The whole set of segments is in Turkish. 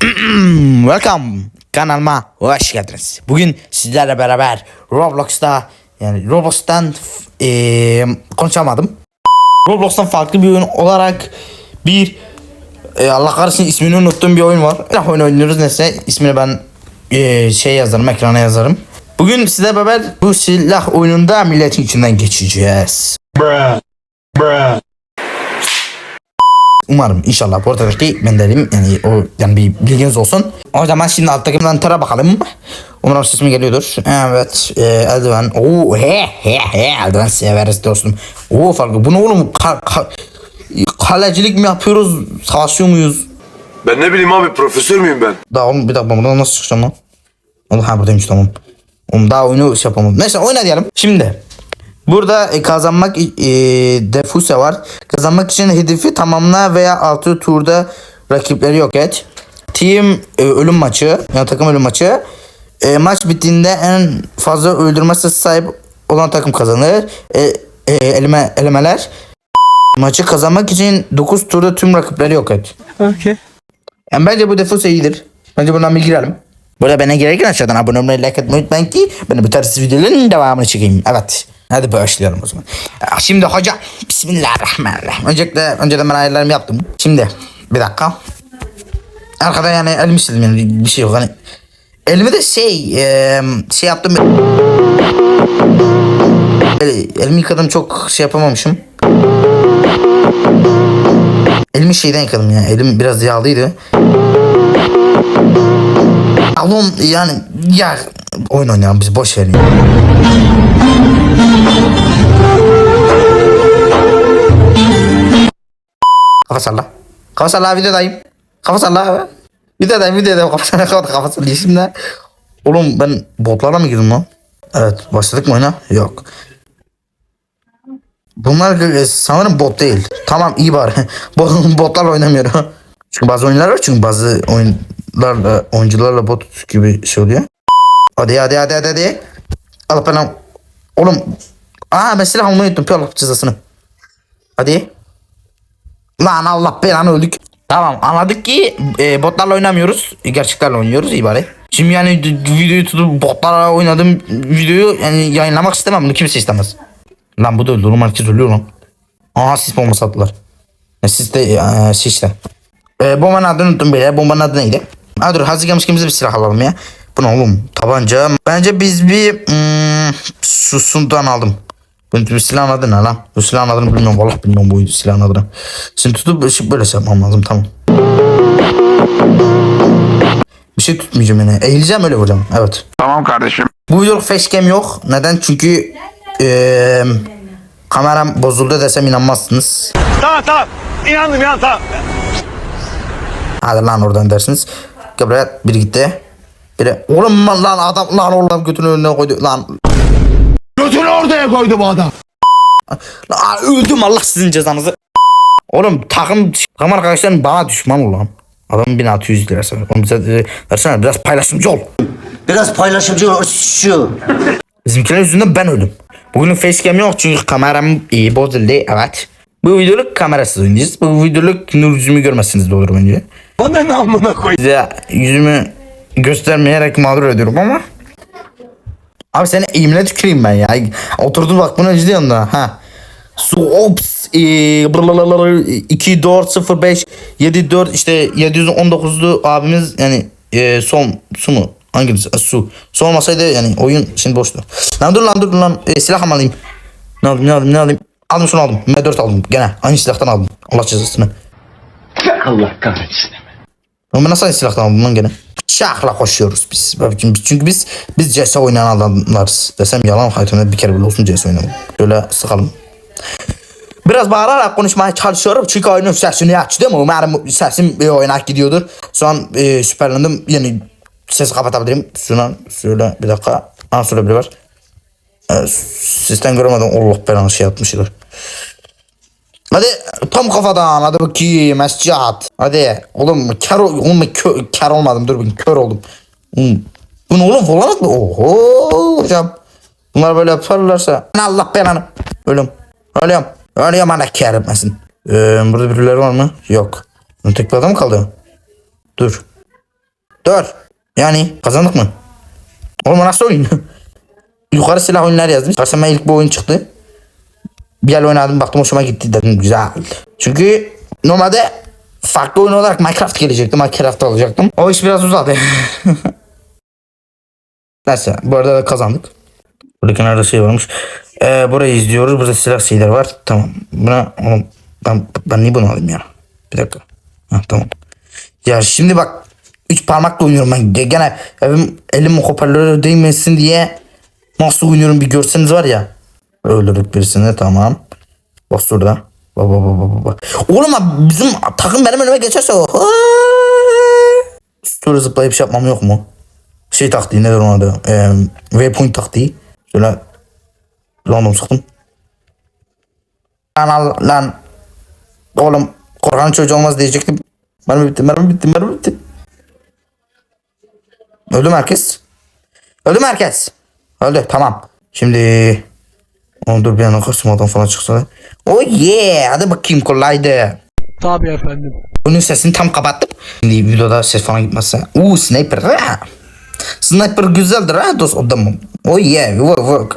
Welcome kanalıma hoş geldiniz. Bugün sizlerle beraber Roblox'ta yani Roblox'tan eee konuşamadım. Roblox'tan farklı bir oyun olarak bir e, Allah kahretsin ismini unuttuğum bir oyun var. Silah oyunu oynuyoruz neyse ismini ben e, şey yazarım ekrana yazarım. Bugün size beraber bu silah oyununda milletin içinden geçeceğiz. Bruh. Bruh. Umarım inşallah ortadaki ben derim yani o yani bir bilginiz olsun. O zaman şimdi alttaki tara bakalım. Umarım sesim geliyordur. Evet e, eldiven. Oo he he he eldiven severiz dostum. Oo farklı. Bu ne oğlum? Ka, ka, kalecilik mi yapıyoruz? Savaşıyor muyuz? Ben ne bileyim abi profesör müyüm ben? Daha oğlum bir dakika buradan nasıl çıkacağım lan? Allah ha buradaymış tamam. Oğlum daha oyunu şey yapamadım. Neyse oyna diyelim. Şimdi burada e, kazanmak e, defuse var. Kazanmak için hedefi tamamla veya altı turda rakipleri yok et. Team e, ölüm maçı yani takım ölüm maçı. E, maç bittiğinde en fazla öldürme sahip olan takım kazanır. E, e, eleme, elemeler. Maçı kazanmak için 9 turda tüm rakipleri yok et. Yani bence bu defos iyidir. Bence bundan bir girelim. Burada bana girerken aşağıdan abone olmayı, like atmayı unutmayın ki ben de bu tarz videoların devamını çekeyim. Evet. Hadi başlayalım o zaman. Ah, Şimdi hocam. Bismillahirrahmanirrahim. Öncelikle önceden ben ayarlarımı yaptım. Şimdi bir dakika. Arkada yani elimi sildim yani bir şey yok hani. Elimi de şey şey yaptım. El, elimi yıkadım çok şey yapamamışım. Elimi şeyden yıkadım ya. Elim biraz yağlıydı. Oğlum yani ya oyun oynayalım biz boş verin. Kafa salla. Kafa salla videodayım. Kafa salla. Videodayım videodayım kafa salla kafa, kafa salla. Şimdi oğlum ben botlarla mı girdim lan? Evet başladık mı oyuna? Yok. Bunlar e, sanırım bot değil. Tamam iyi bari. Bot- Botlarla oynamıyorum. Çünkü bazı oyunlar var çünkü bazı oyunlarla oyuncularla bot gibi şey oluyor. Hadi hadi hadi hadi hadi. Al ben. Oğlum. Aa ben silah almayı unuttum. Piyallah cezasını. Hadi. Lan Allah belanı öldük. Tamam anladık ki e, botlarla oynamıyoruz. E, Gerçeklerle oynuyoruz iyi bari. Şimdi yani videoyu tutup botlarla oynadığım videoyu yani yayınlamak istemem. Bunu kimse istemez. Lan bu da öldü. Oğlum herkes ölüyor lan. Aha sis bombası attılar. E, sis de e, şey işte. E, bombanın adını unuttum beyler. Bombanın adı neydi? Ha dur hazır gelmişken bize bir silah alalım ya. Bu ne oğlum? Tabanca. Bence biz bir hmm, susundan aldım. Bu, silahın adı ne lan? Bu silahın adını bilmiyorum. Vallahi bilmiyorum bu silahın adını. Şimdi tutup böyle- böyle şey yapmam lazım tamam. Bir şey tutmayacağım yani. Eğileceğim öyle vuracağım. Evet. Tamam kardeşim. Bu videoluk facecam yok. Neden? Çünkü eee kameram bozuldu desem inanmazsınız. Tamam tamam. İnandım ya tamam. Hadi lan oradan dersiniz. Gabriel biri gitti. Biri oğlum lan lan adam lan oğlum götünü önüne koydu lan. Götünü ortaya koydu bu adam. Lan öldüm Allah sizin cezanızı. Oğlum takım takım arkadaşlarım bana düşman ulan. Adam 1600 lira sana. Oğlum bize e, versene biraz paylaşımcı ol. Biraz paylaşımcı ol şu. Bizimkiler yüzünden ben öldüm. Bugün facecam yok çünkü kameram iyi bozuldu evet. Bu videoluk kamerasız oynayacağız. Bu videoluk nur yüzümü görmezsiniz de olur bence. Bana ne amına koy. Size yüzümü göstermeyerek mağdur ediyorum ama. Abi seni eğimine tüküreyim ben ya. Oturdun bak bunu izliyorsun da. Ha. Su ops e, 2 4 0 5 7 4 işte 719'lu abimiz yani e, son su mu? Hangisi? E, su. Su olmasaydı yani oyun şimdi boştu. Lan dur lan dur lan e, silah mı alayım? Ne alayım ne alayım ne alayım? Aldım şunu aldım. M4 aldım gene. Aynı silahtan aldım. Allah cezasını. Allah kahretsin. Ama nasıl silahtan aldın lan gene? Şahla koşuyoruz biz. Çünkü biz biz CS oynayan adamlarız. Desem yalan hayatımda bir kere bile olsun CS oynadım. Şöyle sıkalım. Biraz bağırarak konuşmaya çalışıyorum çünkü oyunun sesini açtım. Umarım sesim e, oynak gidiyordur. Şu an e, süperlendim. Yani sesi kapatabilirim. Şuna şöyle bir dakika. Şöyle biri var. E, sesten göremedim. Allah belanı şey yapmışlar. Hadi tam kafadan hadi bakayım Escat. Hadi oğlum kar, oğlum kör, kar olmadım dur bakayım kör oldum. Oğlum, Bu ne oğlum Volant mı? Oho hocam. Bunlar böyle yaparlarsa Allah belanı. Ölüm. Ölüyorum. Ölüyorum Allah kar etmesin. Ee, burada birileri var mı? Yok. Bir adam mı kaldı? Dur. Dur. Yani kazandık mı? Oğlum nasıl oyun? Yukarı silah oyunlar yazdım. Karşıma ilk bu oyun çıktı. Bir yer oynadım baktım hoşuma gitti dedim güzel. Çünkü normalde farklı oyun olarak Minecraft gelecekti. Minecraft alacaktım. O iş biraz uzadı. Neyse bu arada da kazandık. Burada kenarda şey varmış. Ee, burayı izliyoruz. Burada silah şeyler var. Tamam. Buna oğlum, ben, ben niye bunu alayım ya? Bir dakika. Ha, tamam. Ya şimdi bak. Üç parmakla oynuyorum ben. Ge- Gene evim elim hoparlöre değmesin diye nasıl oynuyorum bir görseniz var ya. Öldürdük birisini tamam. Bak şurada. Bak bak bak bak bak. Oğlum bizim takım benim önüme geçerse o. Üstüne zıplayıp şey yapmam yok mu? Şey taktiği nedir onun adı? Ee, waypoint taktiği. Şöyle random sıktım. Lan al- lan. Oğlum korkan çocuğu olmaz diyecektim. Mermi bitti, mermi bitti, mermi bitti. Öldü mü herkes? Öldü mü herkes? Öldü, tamam. Şimdi... Onu dur bir an kasmadan falan çıksa. Oh yeah! Hadi bakayım kolaydı. Tabii efendim. Bunun sesini tam kapattım. Şimdi videoda ses falan gitmezse. Uuu sniper ha. Sniper güzeldir ha dost adamım. Oh yeah vur vur.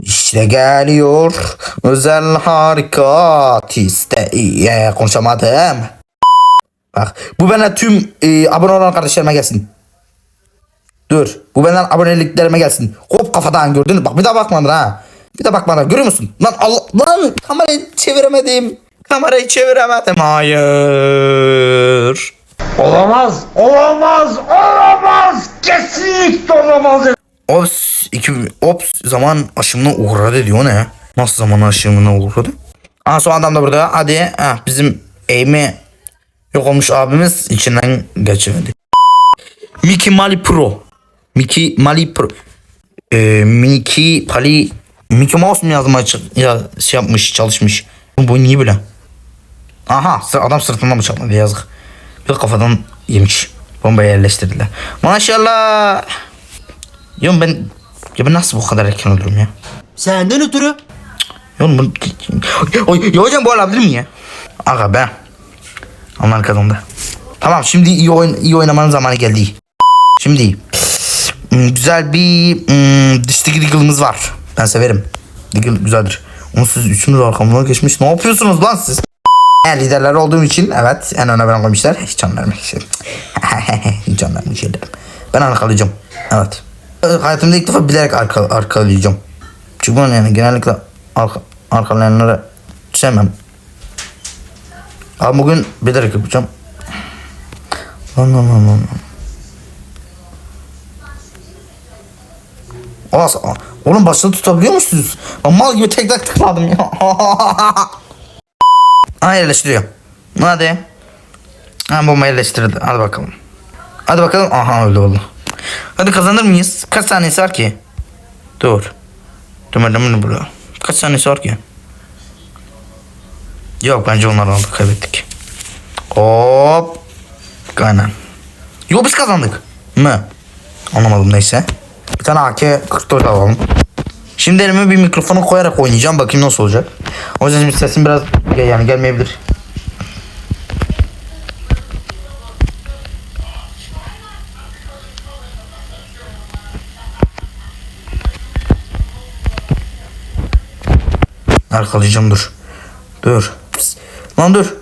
İşte geliyor özel harekat iste yeah, konuşamadım. Bak bu bana tüm e, abone olan kardeşlerime gelsin. Dur bu benden aboneliklerime gelsin. Hop kafadan gördün? Bak bir daha bakmadın ha. Bir daha bakmadın görüyor musun? Lan Allah lan kamerayı çeviremedim. Kamerayı çeviremedim. Hayır. Olamaz, olamaz, olamaz. Kesinlikle olamaz. Ops, iki, ops zaman aşımına uğradı diyor ne? Nasıl zaman aşımına uğradı? Aa son adam da burada. Hadi ha, bizim eğimi yok olmuş abimiz içinden geçemedi. Mickey Mali Pro. Mickey Mali Pro. Ee, Mickey Pali Mickey Mouse mu yazma açık ya şey yapmış çalışmış. Bu, bu niye böyle? Aha adam sırtından bıçakladı yazık. Bir kafadan yemiş. Bombayı yerleştirdiler. Maşallah. Ya ben ya ben nasıl bu kadar erken olurum ya? Senden ötürü. Oğlum bu... Ya hocam bu olabilir mi ya? Aga be. Onlar kazandı. Tamam şimdi iyi, oyun, iyi oynamanın zamanı geldi. Şimdi hmm, güzel bir hmm, dişli var. Ben severim. Diggle güzeldir. Onu siz üçünüz arkamdan geçmiş. Ne yapıyorsunuz lan siz? Ben liderler olduğum için evet en öne ben koymuşlar. Hiç can vermek istedim. Hiç can vermek istedim. Ben arkalayacağım. Evet. Hayatımda ilk defa bilerek arka, arkalayacağım. Çünkü ben yani genellikle arka, arkalayanları sevmem. Ama bugün bilerek yapacağım. Lan lan lan lan. As Oğlum başını tutabiliyor musunuz? Ben mal gibi tek tak tıkladım ya. Ha yerleştiriyor. Hadi. Ha bomba yerleştirdi. Hadi bakalım. Hadi bakalım. Aha öldü oldu. Hadi kazanır mıyız? Kaç saniyesi var ki? Dur. Dur dur dur. Kaç saniyesi var ki? Yok bence onlar aldık kaybettik. Hop. Aynen. Yok biz kazandık. Mı? Anlamadım neyse. Bir tane AK-44 alalım. Şimdi elime bir mikrofonu koyarak oynayacağım. Bakayım nasıl olacak. O yüzden şimdi sesim biraz yani gelmeyebilir. Arkalayacağım dur. Dur. Lan dur.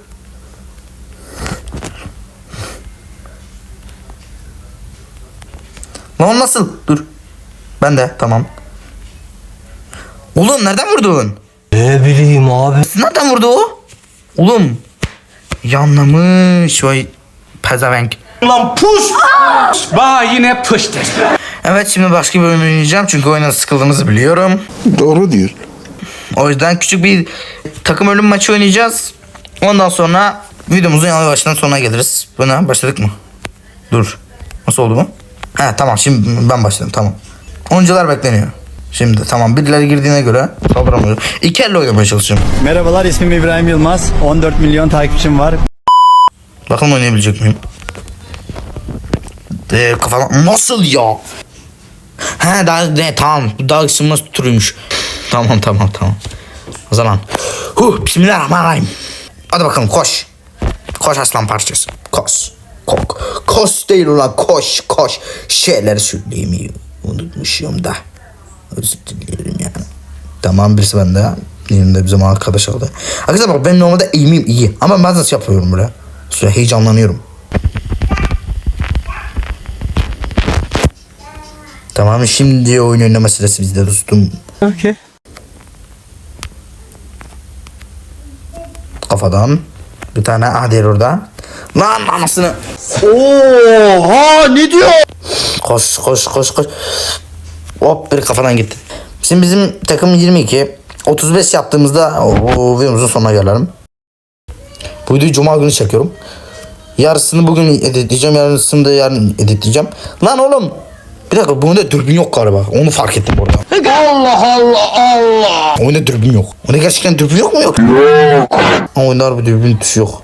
Lan nasıl? Dur. Ben de tamam. Oğlum nereden vurdun? Ne bileyim abi. Nereden vurdu o? Oğlum. Yanlamış. Vay pezevenk. Lan puş. Bah yine pıştı. Evet şimdi başka bir oyun oynayacağım. Çünkü oyundan sıkıldığımızı biliyorum. Doğru diyor. O yüzden küçük bir takım ölüm maçı oynayacağız. Ondan sonra videomuzun yavaştan sonuna geliriz. Buna başladık mı? Dur. Nasıl oldu bu? He tamam şimdi ben başladım tamam. Oyuncular bekleniyor. Şimdi tamam birileri girdiğine göre saldıramıyorum. İki elle oynamaya çalışacağım. Merhabalar ismim İbrahim Yılmaz. 14 milyon takipçim var. Bakalım oynayabilecek miyim? Ee, kafadan nasıl ya? He daha ne tamam daha ısınma turuymuş. Tamam tamam tamam. O zaman. Huh, bismillahirrahmanirrahim. Hadi bakalım koş. Koş aslan parçası. Koş. Kok. Koş değil ulan koş koş. Şeyler söyleyeyim unutmuşum da. Özür dilerim ya. Tamam birisi bende. Yanımda bizim arkadaş oldu. Arkadaşlar bak ben normalde eğimim iyi. Ama bazen şey yapıyorum böyle. Sonra heyecanlanıyorum. Tamam şimdi oyun oynama sırası bizde dostum. Okey. Kafadan. Bir tane Adil orada. Lan anasını. Diyor? Koş koş koş koş. Hop bir kafadan gitti. Şimdi bizim takım 22. 35 yaptığımızda o videomuzun sonuna gelelim. Bu videoyu cuma günü çekiyorum. Yarısını bugün editleyeceğim. Yarısını da yarın editleyeceğim. Lan oğlum. Bir dakika bunda dürbün yok galiba. Onu fark ettim burada. Allah Allah Allah. Oyunda dürbün yok. Oyunda gerçekten dürbün yok mu yok? Yok. Oyunda harbi dürbün tuşu yok.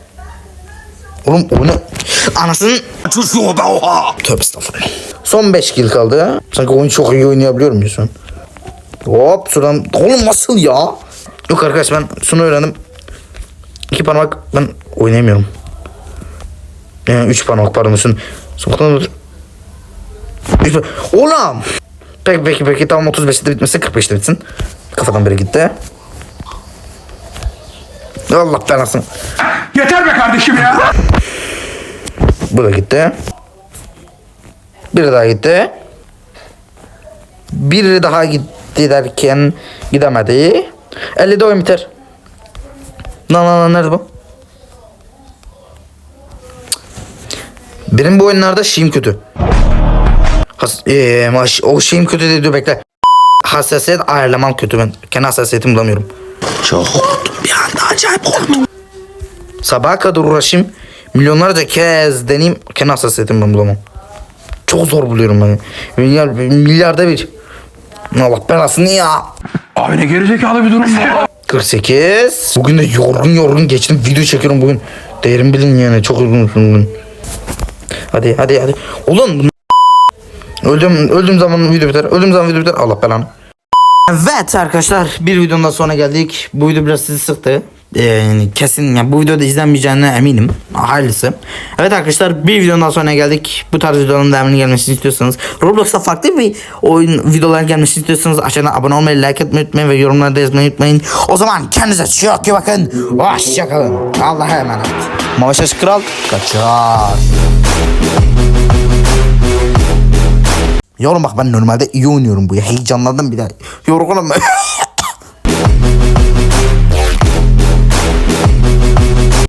Oğlum oyuna... Anasının... Be oha. Tövbe estağfurullah. Son 5 kill kaldı. Sanki oyunu çok iyi oynayabiliyor an? Hop şuradan... Oğlum nasıl ya? Yok arkadaş ben şunu öğrendim. İki parmak ben oynayamıyorum. Yani üç parmak pardon şunu. Sokaktan Üç par- Oğlum! Peki peki peki tamam 35'te bitmesin 45'te bitsin. Kafadan biri gitti. Allah belasını. Yeter be kardeşim ya. Bu da gitti. Biri daha gitti. Biri daha gitti derken gidemedi. 50'de oyun biter. Lan lan lan nerede bu? Benim bu oyunlarda şeyim kötü. Has ee, maş- o şeyim kötü dedi bekle. Hassasiyet ayarlamam kötü ben. Kendi hassasiyetimi bulamıyorum. Çok korktum bir anda acayip korktum. Sabaha kadar uğraşayım. Milyonlarca kez deneyim. Kendi hassasiyetimi ben bulamam. Çok zor buluyorum ben. Milyar, milyarda bir. Allah belasını ya. Abi ne gerizekalı bir durum bu. 48. Bugün de yorgun yorgun geçtim. Video çekiyorum bugün. Değerim bilin yani. Çok yorgunum bugün. Hadi hadi hadi. Bu- Öldüm, öldüğüm zaman video biter. Öldüğüm zaman video biter. Allah belanı. Evet arkadaşlar bir videonun daha sonra geldik. Bu video biraz sizi sıktı. Ee, Yani kesin yani bu videoda izlenmeyeceğine eminim. Hayırlısı. Evet arkadaşlar bir videonun daha sonra geldik. Bu tarz videoların devamını gelmesini istiyorsanız Roblox'ta farklı bir oyun videolar gelmesini istiyorsanız aşağıdan abone olmayı, like etmeyi unutmayın ve yorumlarda yazmayı unutmayın. O zaman kendinize çok iyi bakın. Hoşçakalın. Allah'a emanet. Mavaşaş Kral kaçar. Yorum bak ben normalde iyi oynuyorum bu ya. Heyecanlandım bir de. Yorgunum.